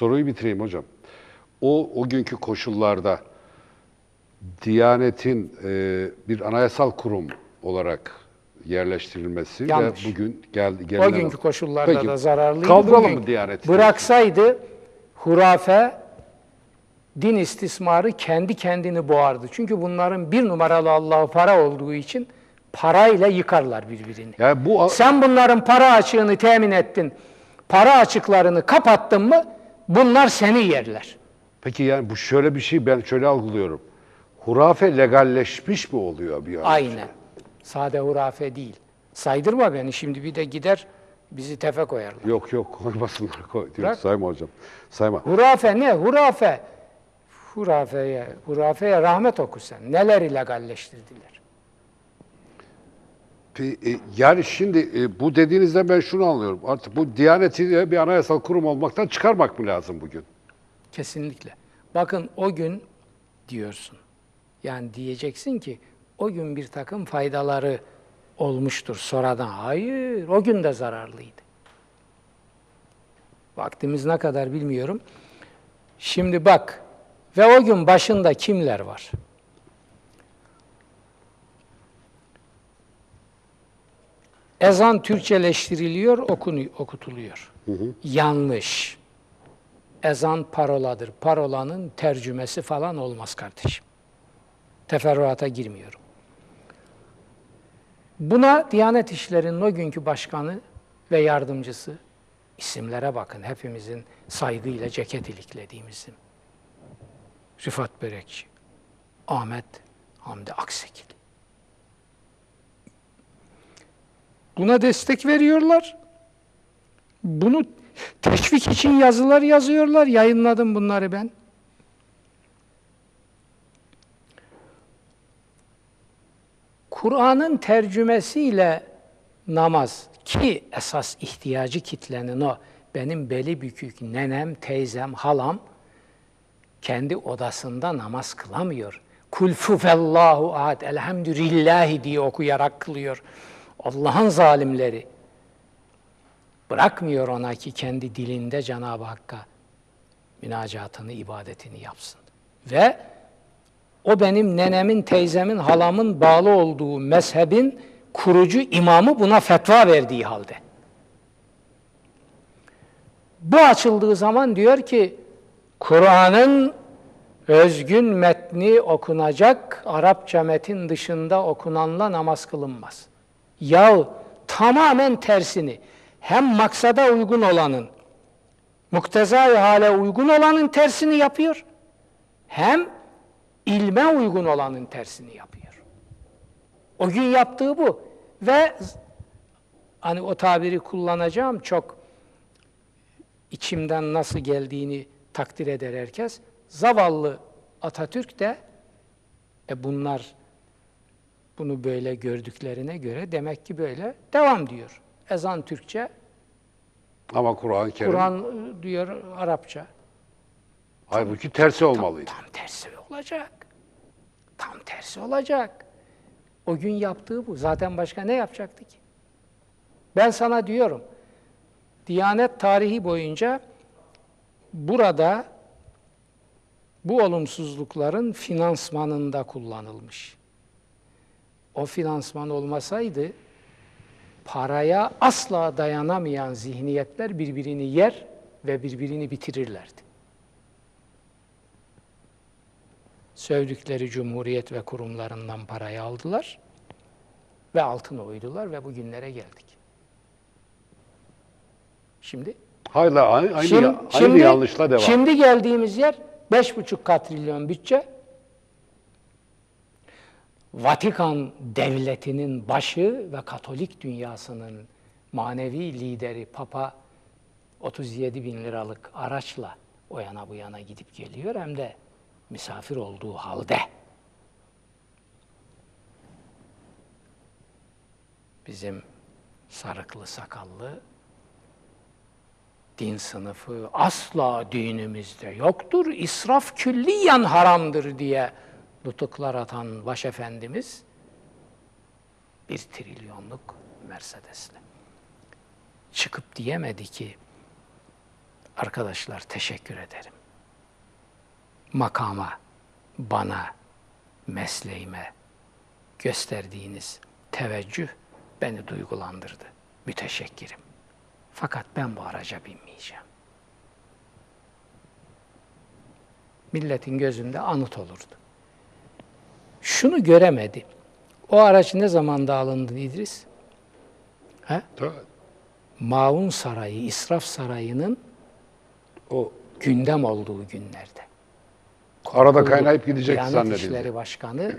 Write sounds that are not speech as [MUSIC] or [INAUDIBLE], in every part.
soruyu bitireyim hocam. O o günkü koşullarda Diyanet'in e, bir anayasal kurum olarak yerleştirilmesi Yanlış. ve bugün geldi O gelinen günkü koşullarda Peki, da zararlıydı. Kaldıralım Bugün mı Diyanet'i? Bıraksaydı hurafe, din istismarı kendi kendini boğardı. Çünkü bunların bir numaralı Allah'ı para olduğu için parayla yıkarlar birbirini. Yani bu Sen bunların para açığını temin ettin. Para açıklarını kapattın mı bunlar seni yerler. peki yani bu şöyle bir şey ben şöyle algılıyorum. Hurafe legalleşmiş mi oluyor bir an? Aynen. Sade hurafe değil. Saydırma beni şimdi bir de gider bizi tefe koyarlar. Yok yok koymasınlar koy. Yok, Bırak. sayma hocam. Sayma. Hurafe ne? Hurafe. Hurafeye, hurafeye rahmet oku sen. Neler illegalleştirdiler. E, Yani şimdi e, bu dediğinizden ben şunu anlıyorum. Artık bu Diyanet'i bir anayasal kurum olmaktan çıkarmak mı lazım bugün? Kesinlikle. Bakın o gün diyorsun. Yani diyeceksin ki o gün bir takım faydaları olmuştur sonradan. Hayır, o gün de zararlıydı. Vaktimiz ne kadar bilmiyorum. Şimdi bak ve o gün başında kimler var? Ezan Türkçeleştiriliyor, okunu, okutuluyor. Yanlış. Ezan paroladır. Parolanın tercümesi falan olmaz kardeşim. Teferruata girmiyorum. Buna Diyanet İşleri'nin o günkü başkanı ve yardımcısı, isimlere bakın hepimizin saygıyla ceket iliklediğimiz isim. Rıfat Börekçi, Ahmet Hamdi Aksekil. Buna destek veriyorlar. Bunu teşvik için yazılar yazıyorlar. Yayınladım bunları ben. Kur'an'ın tercümesiyle namaz ki esas ihtiyacı kitlenin o. Benim beli bükük nenem, teyzem, halam kendi odasında namaz kılamıyor. Kul fufellahu ahad, elhamdülillahi diye okuyarak kılıyor. Allah'ın zalimleri bırakmıyor ona ki kendi dilinde Cenab-ı Hakk'a münacatını, ibadetini yapsın. Ve o benim nenemin, teyzemin, halamın bağlı olduğu mezhebin kurucu imamı buna fetva verdiği halde. Bu açıldığı zaman diyor ki Kur'an'ın özgün metni okunacak, Arapça metin dışında okunanla namaz kılınmaz. Yahu tamamen tersini hem maksada uygun olanın, muktezai hale uygun olanın tersini yapıyor, hem ilme uygun olanın tersini yapıyor. O gün yaptığı bu. Ve hani o tabiri kullanacağım çok içimden nasıl geldiğini takdir eder herkes. Zavallı Atatürk de e bunlar bunu böyle gördüklerine göre demek ki böyle devam diyor. Ezan Türkçe, Ama Kur'an-ı Kerim Kur'an e, diyor Arapça. halbuki tersi olmalıydı. Tam tersi olacak. Tam tersi olacak. O gün yaptığı bu. Zaten başka ne yapacaktı ki? Ben sana diyorum, Diyanet tarihi boyunca burada bu olumsuzlukların finansmanında kullanılmış. O finansman olmasaydı paraya asla dayanamayan zihniyetler birbirini yer ve birbirini bitirirlerdi. Sövdükleri cumhuriyet ve kurumlarından parayı aldılar ve altına uydular ve bugünlere geldik. Şimdi Hala aynı, aynı, Şimdi, aynı yanlışla devam. Şimdi geldiğimiz yer 5,5 katrilyon bütçe. Vatikan devletinin başı ve Katolik dünyasının manevi lideri Papa 37 bin liralık araçla o yana bu yana gidip geliyor hem de misafir olduğu halde. Bizim sarıklı sakallı din sınıfı asla dinimizde yoktur, israf külliyen haramdır diye nutuklar atan başefendimiz bir trilyonluk Mercedes'le. Çıkıp diyemedi ki Arkadaşlar teşekkür ederim. Makama, bana, mesleğime gösterdiğiniz teveccüh beni duygulandırdı. Müteşekkirim. Fakat ben bu araca binmeyeceğim. Milletin gözünde anıt olurdu. Şunu göremedi. O araç ne zamanda alındı İdris? He? Maun Sarayı, İsraf Sarayı'nın O gündem olduğu günlerde. arada kaynayıp gidecek zannedildi. İşleri Başkanı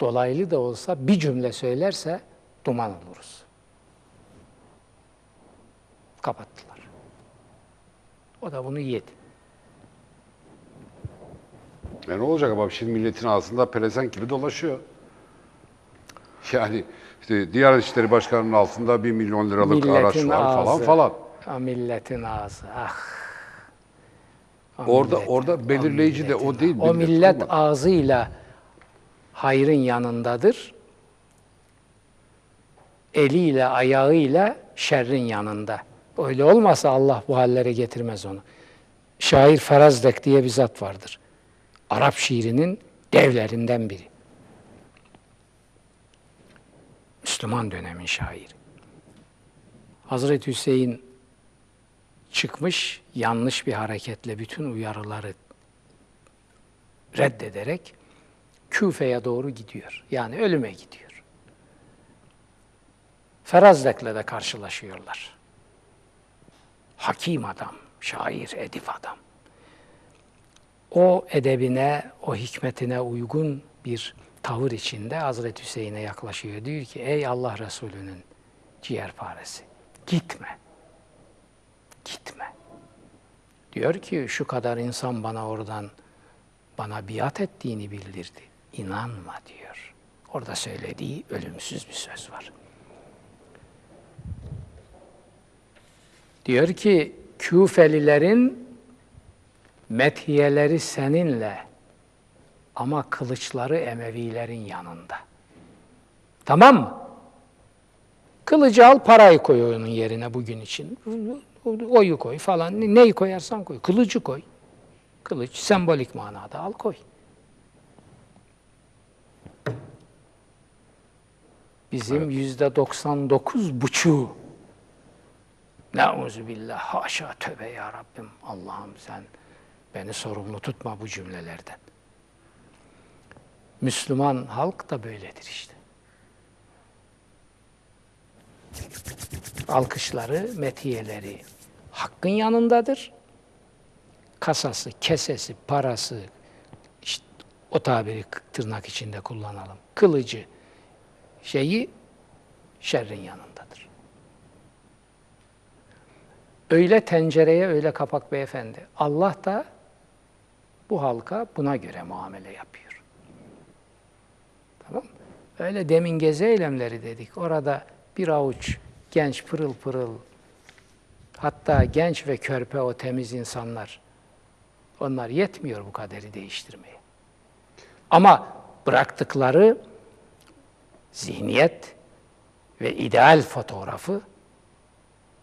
dolaylı da olsa bir cümle söylerse duman oluruz. Kapattılar. O da bunu yedi. E ne olacak ama şimdi milletin ağzında pelesenk gibi dolaşıyor. Yani işte Diyanet İşleri Başkanı'nın altında bir milyon liralık araç var falan falan. Ha, milletin ağzı. Ah. O Orada milletin- orada belirleyici de o milletin- değil. O millet millet olmadı. ağzıyla hayrın yanındadır. Eliyle, ayağıyla şerrin yanında. Öyle olmasa Allah bu hallere getirmez onu. Şair Ferazdek diye bir zat vardır. Arap şiirinin devlerinden biri. Müslüman dönemin şairi. Hazreti Hüseyin çıkmış yanlış bir hareketle bütün uyarıları reddederek Küfe'ye doğru gidiyor. Yani ölüme gidiyor. Ferazdek'le de karşılaşıyorlar. Hakim adam, şair, edip adam. O edebine, o hikmetine uygun bir tavır içinde Hazreti Hüseyin'e yaklaşıyor. Diyor ki ey Allah Resulü'nün ciğerparesi gitme. Gitme. Diyor ki şu kadar insan bana oradan bana biat ettiğini bildirdi. İnanma diyor. Orada söylediği ölümsüz bir söz var. Diyor ki Küfelilerin methiyeleri seninle ama kılıçları Emevilerin yanında. Tamam mı? Kılıcı al, parayı koy onun yerine bugün için. Oyu koy falan. Neyi koyarsan koy. Kılıcı koy. Kılıç sembolik manada al koy. Bizim yüzde 99 buçuğu Nauzu billah, haşa tövbe ya Rabbim. Allah'ım sen beni sorumlu tutma bu cümlelerden. Müslüman halk da böyledir işte. Alkışları, metiyeleri hakkın yanındadır. Kasası, kesesi, parası, işte o tabiri tırnak içinde kullanalım. Kılıcı, şeyi şerrin yanındadır. Öyle tencereye öyle kapak beyefendi. Allah da bu halka buna göre muamele yapıyor. Tamam? Öyle demin gezi eylemleri dedik. Orada bir avuç genç pırıl pırıl hatta genç ve körpe o temiz insanlar onlar yetmiyor bu kaderi değiştirmeye. Ama bıraktıkları zihniyet ve ideal fotoğrafı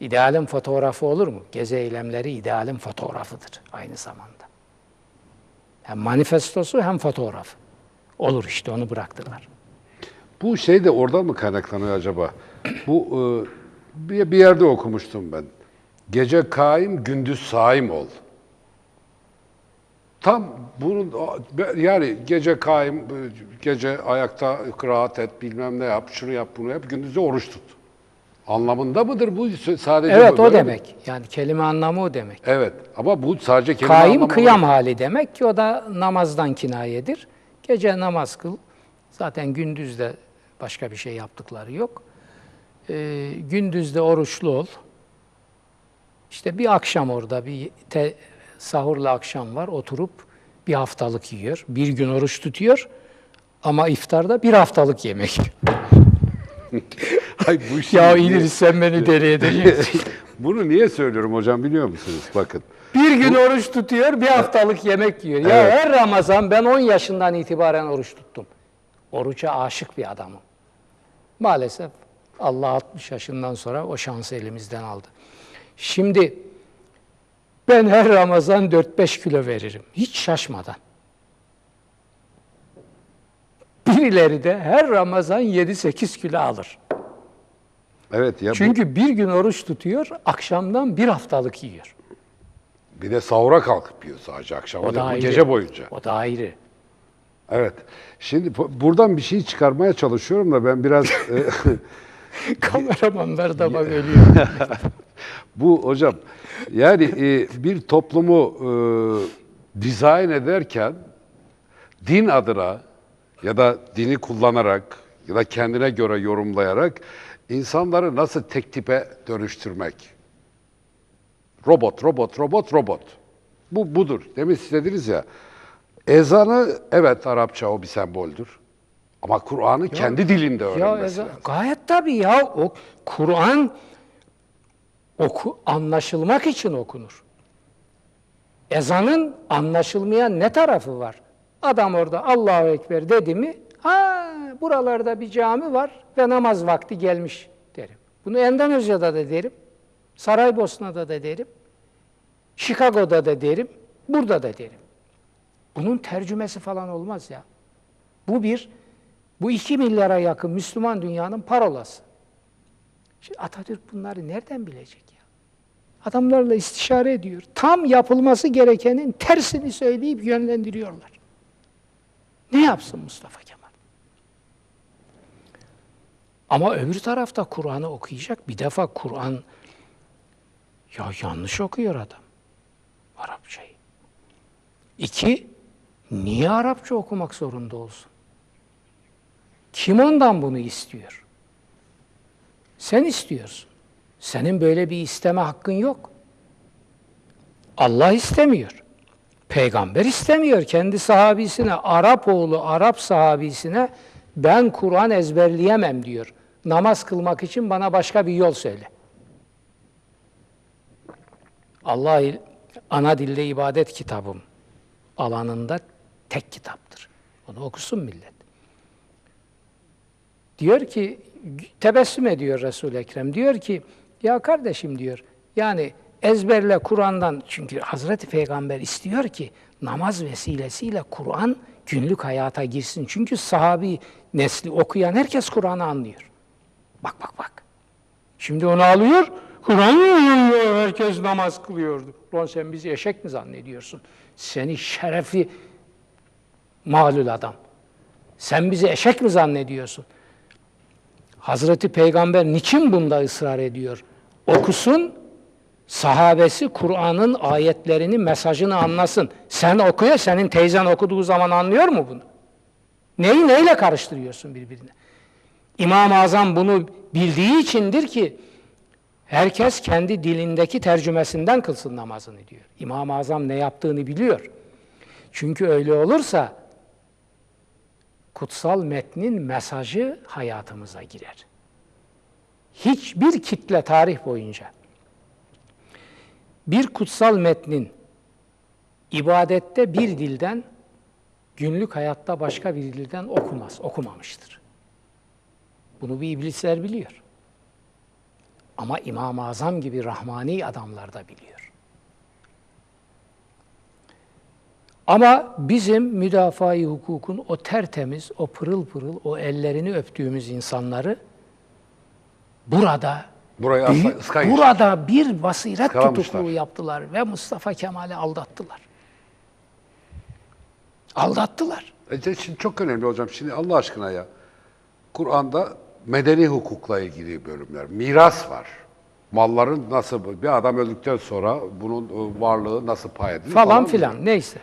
İdealin fotoğrafı olur mu? Gezi eylemleri idealin fotoğrafıdır aynı zamanda. Hem manifestosu hem fotoğrafı. Olur işte onu bıraktılar. Bu şey de oradan mı kaynaklanıyor acaba? Bu e, bir, yerde okumuştum ben. Gece kaim, gündüz saim ol. Tam bunun yani gece kaim, gece ayakta rahat et, bilmem ne yap, şunu yap, bunu yap, gündüz de oruç tut. Anlamında mıdır bu sadece Evet bu, o böyle mi? demek. Yani kelime anlamı o demek. Evet ama bu sadece kelime Kaim anlamı kıyam hali demek ki o da namazdan kinayedir. Gece namaz kıl. Zaten gündüz de başka bir şey yaptıkları yok. Ee, gündüz de oruçlu ol. İşte bir akşam orada bir te, sahurla akşam var oturup bir haftalık yiyor. Bir gün oruç tutuyor ama iftarda bir haftalık yemek. [LAUGHS] Ay bu işi ya niye- İdris sen beni [LAUGHS] deli edeceksin. Bunu niye söylüyorum hocam biliyor musunuz? Bakın. Bir gün oruç tutuyor, bir haftalık yemek yiyor. Ya Evet. her Ramazan ben 10 yaşından itibaren oruç tuttum. Oruca aşık bir adamım. Maalesef Allah 60 yaşından sonra o şansı elimizden aldı. Şimdi Ben her Ramazan 4-5 kilo veririm. Hiç şaşmadan. Birileri de her Ramazan 7-8 kilo alır. Evet ya bu- Çünkü bir gün oruç tutuyor, akşamdan bir haftalık yiyor. bir de sahura kalkıp yiyor sadece akşam. O da ayrı. gece boyunca. O da ayrı. Evet. Şimdi bu- buradan bir şey çıkarmaya çalışıyorum da ben biraz [LAUGHS] e, [LAUGHS] Kameramanlar da bak ölüyor. [LAUGHS] bu hocam yani e, bir toplumu e, dizayn ederken din adına ya da dini kullanarak ya da kendine göre yorumlayarak insanları nasıl tek tipe dönüştürmek? Robot, robot, robot, robot. Bu budur. Demin siz dediniz ya. Ezanı evet Arapça o bir semboldür. Ama Kur'an'ı kendi dilinde ya öğrenmesi ezan- lazım. gayet tabii ya. O Kur'an oku, anlaşılmak için okunur. Ezanın anlaşılmayan ne tarafı var? Adam orada Allahu Ekber dedi mi, buralarda bir cami var ve namaz vakti gelmiş derim. Bunu Endonezya'da da derim, Saraybosna'da da derim, Chicago'da da derim, burada da derim. Bunun tercümesi falan olmaz ya. Bu bir, bu iki milyara yakın Müslüman dünyanın parolası. Şimdi Atatürk bunları nereden bilecek ya? Adamlarla istişare ediyor. Tam yapılması gerekenin tersini söyleyip yönlendiriyorlar. Ne yapsın Mustafa Kemal? Ama öbür tarafta Kur'an'ı okuyacak. Bir defa Kur'an ya yanlış okuyor adam. Arapçayı. İki, niye Arapça okumak zorunda olsun? Kim ondan bunu istiyor? Sen istiyorsun. Senin böyle bir isteme hakkın yok. Allah istemiyor. Peygamber istemiyor. Kendi sahabisine, Arap oğlu Arap sahabisine ben Kur'an ezberleyemem diyor. Namaz kılmak için bana başka bir yol söyle. Allah ana dilde ibadet kitabım alanında tek kitaptır. Onu okusun millet. Diyor ki, tebessüm ediyor Resul-i Ekrem. Diyor ki, ya kardeşim diyor, yani ezberle Kur'an'dan, çünkü Hazreti Peygamber istiyor ki namaz vesilesiyle Kur'an günlük hayata girsin. Çünkü sahabi nesli okuyan herkes Kur'an'ı anlıyor. Bak bak bak. Şimdi onu alıyor, Kur'an okuyor, herkes namaz kılıyordu. Ulan sen bizi eşek mi zannediyorsun? Seni şerefi malul adam. Sen bizi eşek mi zannediyorsun? Hazreti Peygamber niçin bunda ısrar ediyor? Okusun, sahabesi Kur'an'ın ayetlerini, mesajını anlasın. Sen okuyor, senin teyzen okuduğu zaman anlıyor mu bunu? Neyi neyle karıştırıyorsun birbirine? İmam-ı Azam bunu bildiği içindir ki herkes kendi dilindeki tercümesinden kılsın namazını diyor. İmam-ı Azam ne yaptığını biliyor. Çünkü öyle olursa kutsal metnin mesajı hayatımıza girer. Hiçbir kitle tarih boyunca bir kutsal metnin ibadette bir dilden, günlük hayatta başka bir dilden okumaz, okumamıştır. Bunu bir iblisler biliyor. Ama İmam-ı Azam gibi rahmani adamlar da biliyor. Ama bizim müdafaa-i hukukun o tertemiz, o pırıl pırıl, o ellerini öptüğümüz insanları burada Burayı büyük- burada bir basiret tutukluğu yaptılar ve Mustafa Kemal'i aldattılar. Aldattılar. E, şimdi çok önemli hocam. Şimdi Allah aşkına ya. Kur'an'da medeni hukukla ilgili bölümler. Miras var. Malların nasıl, bir adam öldükten sonra bunun e, varlığı nasıl pay edilir Falan filan neyse.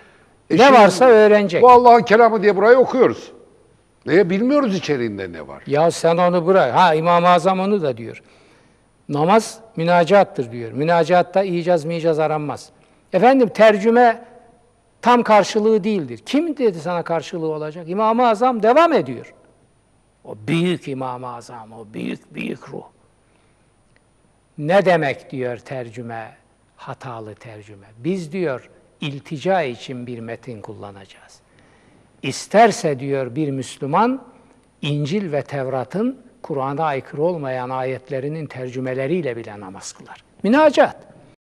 E ne varsa öğrenecek. Bu Allah'ın kelamı diye burayı okuyoruz. Niye bilmiyoruz içeriğinde ne var? Ya sen onu bırak. Ha İmam-ı Azam onu da diyor. Namaz münacattır diyor. Münacatta icaz micaz aranmaz. Efendim tercüme tam karşılığı değildir. Kim dedi sana karşılığı olacak? İmam-ı Azam devam ediyor. O büyük İmam-ı Azam, o büyük büyük ruh. Ne demek diyor tercüme, hatalı tercüme. Biz diyor iltica için bir metin kullanacağız. İsterse diyor bir Müslüman İncil ve Tevrat'ın Kur'an'a aykırı olmayan ayetlerinin tercümeleriyle bile namaz kılar. Münacat.